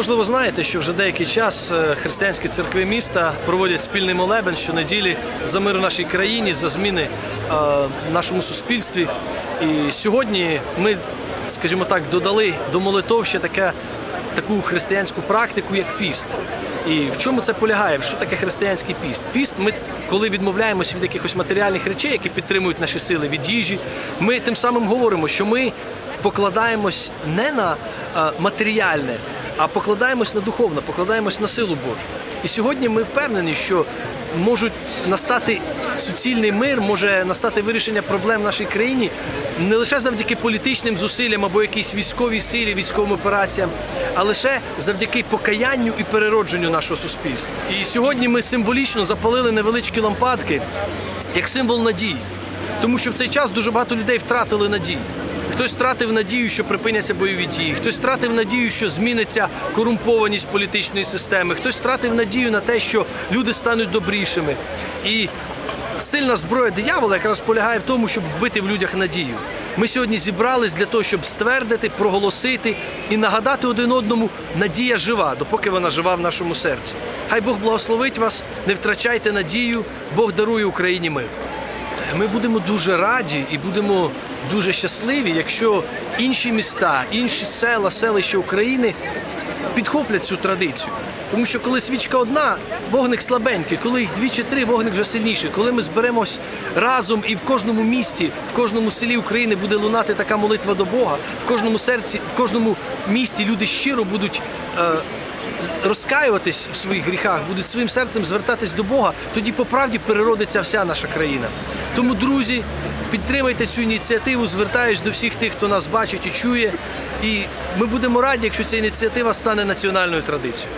можливо знаєте, що вже деякий час е, християнські церкви міста проводять спільний молебен щонеділі за мир в нашій країні, за зміни е, в нашому суспільстві. І сьогодні ми, скажімо так, додали до молитов ще таке, таку християнську практику, як піст. І в чому це полягає? Що таке християнський піст? Піст, ми коли відмовляємося від якихось матеріальних речей, які підтримують наші сили від їжі, ми тим самим говоримо, що ми покладаємось не на е, матеріальне, а покладаємось на духовне, покладаємось на силу Божу. І сьогодні ми впевнені, що можуть настати суцільний мир, може настати вирішення проблем в нашій країні не лише завдяки політичним зусиллям або якійсь військовій силі, військовим операціям, а лише завдяки покаянню і переродженню нашого суспільства. І сьогодні ми символічно запалили невеличкі лампадки як символ надії. Тому що в цей час дуже багато людей втратили надію. Хтось втратив надію, що припиняться бойові дії, хтось втратив надію, що зміниться корумпованість політичної системи, хтось втратив надію на те, що люди стануть добрішими. І сильна зброя диявола якраз полягає в тому, щоб вбити в людях надію. Ми сьогодні зібрались для того, щоб ствердити, проголосити і нагадати один одному, надія жива, допоки вона жива в нашому серці. Хай Бог благословить вас, не втрачайте надію, Бог дарує Україні мир. Ми будемо дуже раді і будемо дуже щасливі, якщо інші міста, інші села, селища України підхоплять цю традицію. Тому що коли свічка одна, вогник слабенький, коли їх дві чи три, вогник вже сильніший. Коли ми зберемось разом і в кожному місті, в кожному селі України буде лунати така молитва до Бога, в кожному серці, в кожному місті люди щиро будуть. Е, розкаюватись в своїх гріхах, будуть своїм серцем звертатись до Бога, тоді по правді переродиться вся наша країна. Тому, друзі, підтримайте цю ініціативу, звертаюсь до всіх тих, хто нас бачить і чує. І ми будемо раді, якщо ця ініціатива стане національною традицією.